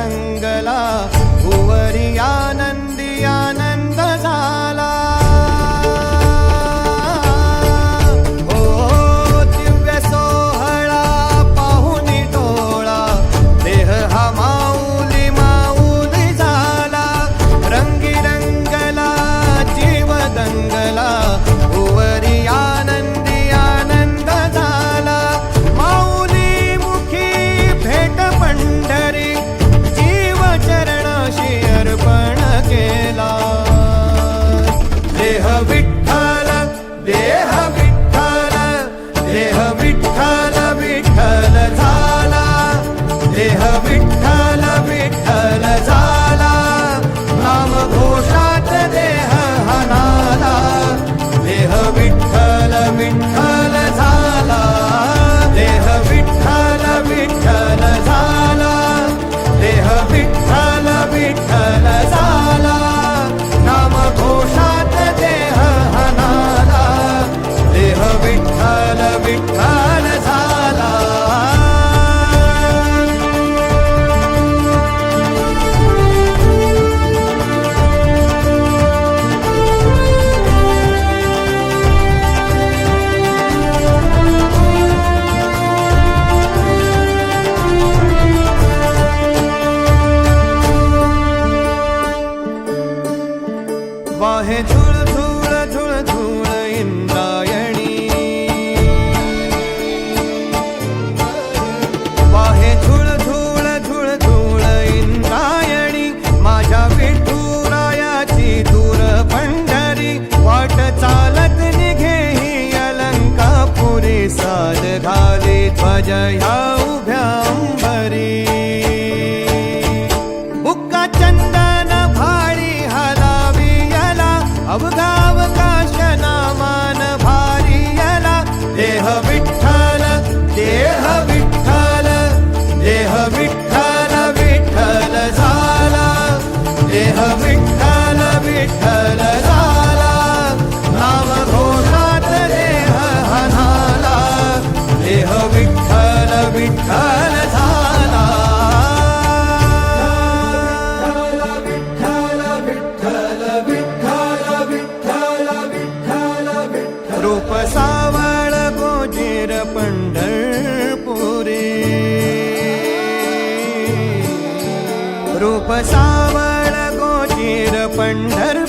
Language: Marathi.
रंगला भुवरिया ध्वजया उभ्यां भरी रूप सावळ गोजीर पंढर